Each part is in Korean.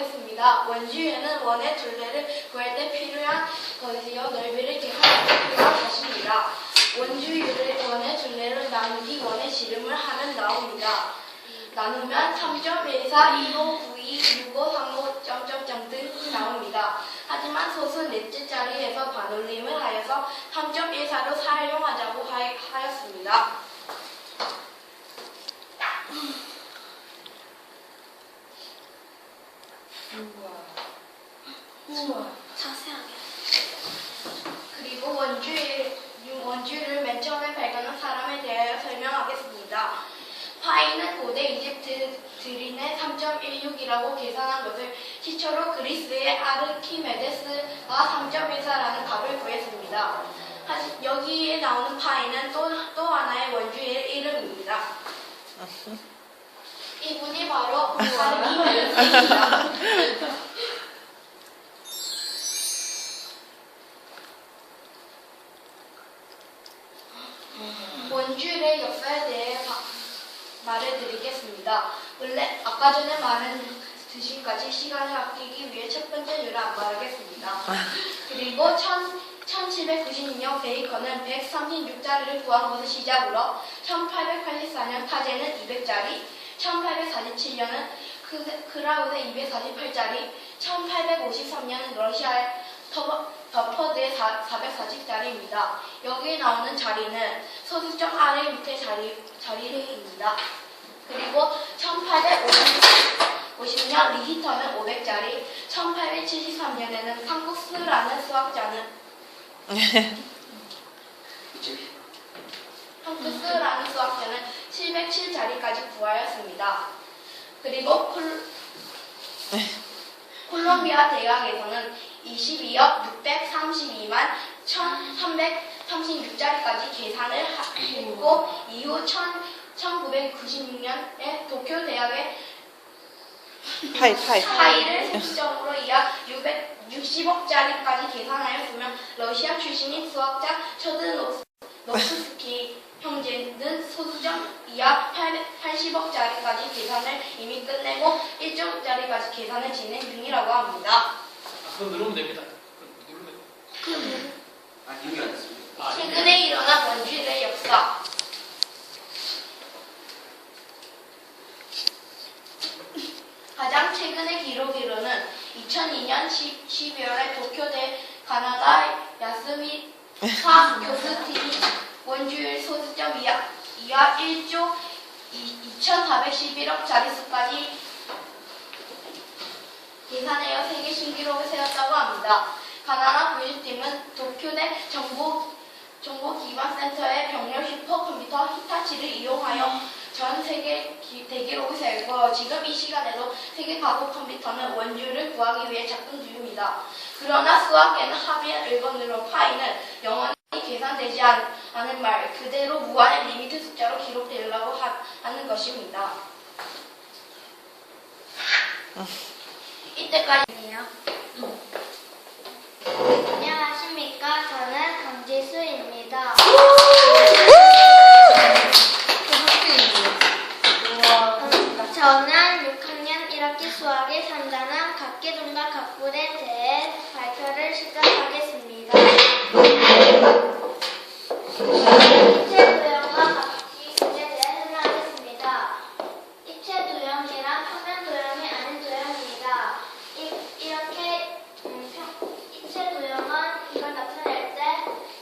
있습니다. 원주에는 원의 둘레를 구할 때 필요한 거리와 넓이를 필요한 것입니다. 원주율을 원의 둘레를 나누기 원의 지름을 하면 나옵니다. 나누면 3.14, 25, 92, 65, 35, 점점점 등이 나옵니다. 하지만 소수 넷째 자리에서 반올림을 하여서 3.14로 사용하자고 하- 하였습니다. 자세하게. 그리고 원주율, 원주율을 맨 처음에 발견한 사람에 대하여 설명하겠습니다. 파이는 고대 이집트들인의 3.16이라고 계산한 것을 시초로 그리스의 아르키메데스가 3.14라는 값을 구했습니다. 여기에 나오는 파이는 또, 또 하나의 원주의 이름입니다. 이분이 바로 아르키메데스입니다. 원주율의 역사에 대해 바- 말해드리겠습니다. 원래 아까 전에 말한 드신까지 시간을 아끼기 위해 첫 번째 율을 안 말하겠습니다. 그리고 1796년 베이컨은 136자리를 구한 것을 시작으로 1884년 타제는 200자리, 1847년은 크라우드 248자리, 1853년은 러시아의 더- 더퍼드의 440자리입니다. 여기 나오는 자리는 소수점 아래 밑에 자리, 자리입니다. 그리고 1850년 리히터는 500자리, 1873년에는 상국스라는 수학자는 한국스라는 수학자는 707자리까지 구하였습니다. 그리고 콜, 콜롬비아 대학에서는 22억 632만 1336자리까지 계산을 하- 했고 이후 1996년에 도쿄 대학의 파이 파이 파이를 세부적으로 이하 660억짜리까지 계산하였으며 러시아 출신인 수학자 초드노프스키 형제는 소수점 이하 80억짜리까지 계산을 이미 끝내고 1조짜리까지 계산을 진행 중이라고 합니다. 그거 누르면 됩니다. 누르면. 아, 기억이 안 났습니다. 아, 최근에 일어난 원주의 역사 가장 최근의 기록으로는 2002년 10, 12월에 도쿄대 가나다 야스미카 교수팀이 원주율 소수점 이하, 이하 1조 2,411억 자릿수까지 계산하여 세계 신기록을 세웠다고 합니다. 가나다 교수팀은 도쿄대 정보 정보기반센터의 병렬 슈퍼컴퓨터 히타치를 이용하여 전 세계 기- 대기록을 세우고 지금 이 시간에도 세계 과거 컴퓨터는 원주를 구하기 위해 작동 중입니다. 그러나 수학에는 합의 1번으로 파이는 영원히 계산되지 않, 않은 말 그대로 무한의 리미트 숫자로 기록되려고 하, 하는 것입니다. 이때까지네요. 안녕하십니까. 저는 강지수입니다. 저는 6학년 1학기 수학의 산단원 각기둥과 각분에 대해 발표를 시작하겠습니다. 입체 도형과 각기둥에 대해 설명하겠습니다. 입체 도형이란 평면 도형이 아닌 도형입니다. 이, 이렇게 음, 평- 입체 도형은 이걸 나타낼 때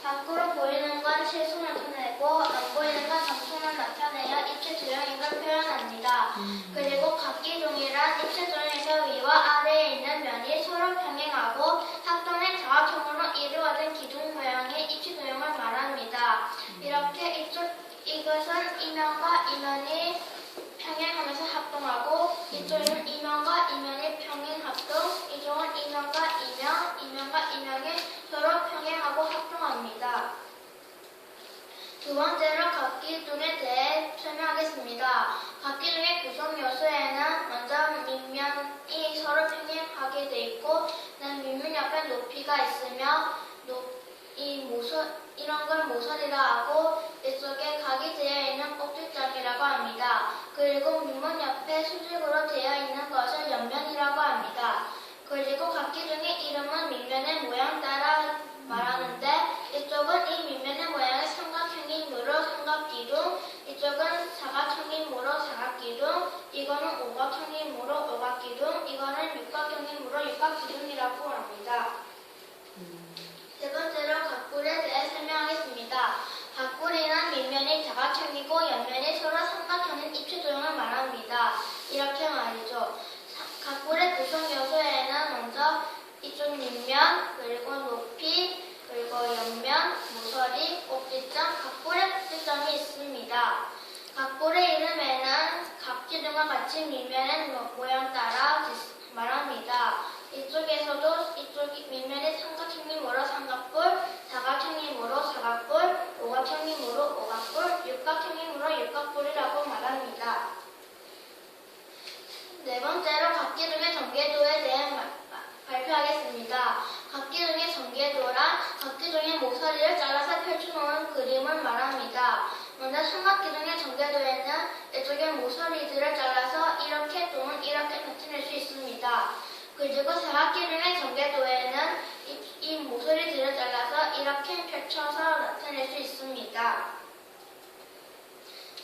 밖으로 보이는 건 실수 나타내고 안 보이는 건 정수만 나타내어 입체 도형인 걸 표현합니다. 그리고 각기둥이란 입체 도형에서 위와 아래에 있는 면이 서로 평행하고 합동의 자화청으로 이루어진 기둥 모양의 입체 도형을 말합니다. 이렇게 이쪽 이것은 이면과 이면이 평행하면서 합동하고 이쪽은 이면과 이면이 평행 합동, 이쪽은 이면과 이면, 이면과 이면이 서로 평행하고 합동합니다. 두 번째로 각기둥에 대해 설명하겠습니다. 각기둥의 구성 요소에는 먼저 밑면이 서로 평행하게 돼 있고, 그다음 밑면 옆에 높이가 있으며, 높, 이 모서 이런 걸 모서리라 하고 이쪽에 각이 되어 있는 꼭지점이라고 합니다. 그리고 밑면 옆에 수직으로 되어 있는 것을 옆면이라고 합니다. 각기둥의 이름은 밑면의 모양 따라 말하는데 이쪽은 이 밑면의 모양의 삼각형이므로 삼각기둥, 이쪽은 사각형이므로 사각기둥, 이거는 오각형이므로 오각기둥, 이거는 육각형이므로 육각기둥이라고 합니다. 세 번째로 각굴에 대해 설명하겠습니다. 각굴이는 밑면이 사각형이고 옆면이 서로 삼각형인 입체도형을 말합니다. 이렇게 말이죠. 사- 각굴의 구성 요소에는 먼저 이쪽 밑면, 그리고 높이, 그리고 옆면, 모서리, 꼭지점, 각굴의 꼭지점이 있습니다. 각굴의 이름에는 각기둥과 같이 밑면의 모- 모양 따라 지- 말합니다. 이쪽에서도 이쪽이 밑면이 삼각형이므로 삼각뿔, 사각형이므로 사각뿔, 오각형이므로 오각뿔, 육각형이므로 육각뿔이라고 말합니다. 네 번째로 각기둥의 전개도에 대해 발표하겠습니다. 각기둥의 전개도란 각기둥의 모서리를 잘라서 펼쳐놓은 그림을 말합니다. 먼저 삼각기둥의 전개도에는 이쪽의 모서리들을 잘라서 이렇게. 그리고 사각기둥의 전개도에는 이, 이 모서리 들을 잘라서 이렇게 펼쳐서 나타낼 수 있습니다.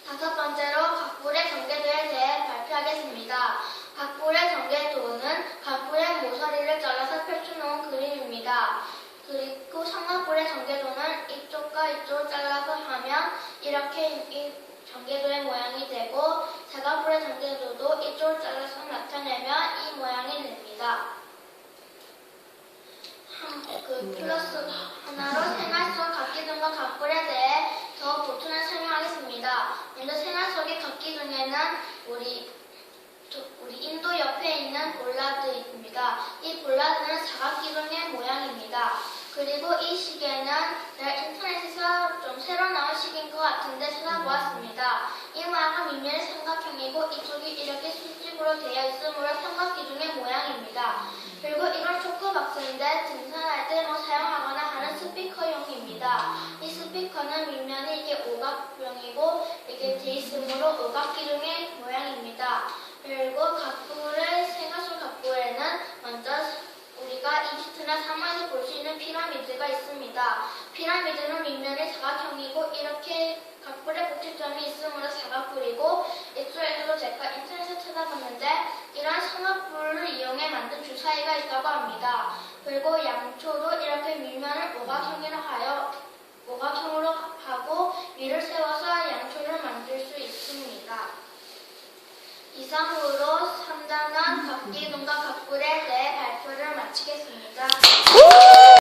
다섯 번째로 각불의 전개도에 대해 발표하겠습니다. 각불의 전개도는 각불의 모서리를 잘라서 펼쳐놓은 그림입니다. 그리고 삼각불의 전개도는 이쪽과 이쪽을 잘라서 하면 이렇게 이 전개도의 모양이 되고 사각불의 전개도도 이쪽을 잘라서 나타내면 이 모양이 한- 그 플러스 하나로 생활 속 각기둥과 각불에 대해 더 보충을 설명하겠습니다. 먼저 생활 속의 각기둥에는 우리 저- 우리 인도 옆에 있는 볼라드입니다. 이 볼라드는 사각기둥의 모양입니다. 그리고 이 시계는 인터넷에서 좀 새로 나온 시계인 것 같은데 찾아보았습니다. 이 모양은 밑면이 삼각형이고 이쪽이 이렇게 수직으로 되어 있으므로 삼각 기둥의 모양입니다. 그리고 이런 초코 박스인데 등산할 때 뭐 사용하거나 하는 스피커용입니다. 이 스피커는 밑면이 이게 오각형이고 이게 돼 있으므로 오각 기둥의 모양입니다. 그리고 각부의 생활속 각부에는 먼저 우리가 이집트나 수 있는 피라미드가 있습니다. 피라미드는 밑면이 사각형이고 이렇게 각불의 꼭지점이 있으므로 사각불이고 이쪽에서도 제가 인터넷에 찾아봤는데 이러한 삼각불을 이용해 만든 주사위가 있다고 합니다. 그리고 양초도 이렇게 밑면을 오각형이라 하여 오각형으로 하고 위를 세워서 양초를 만들 수 있습니다. 이상으로 3단원 각기둥과 각불에 대해 발표를 마치겠습니다.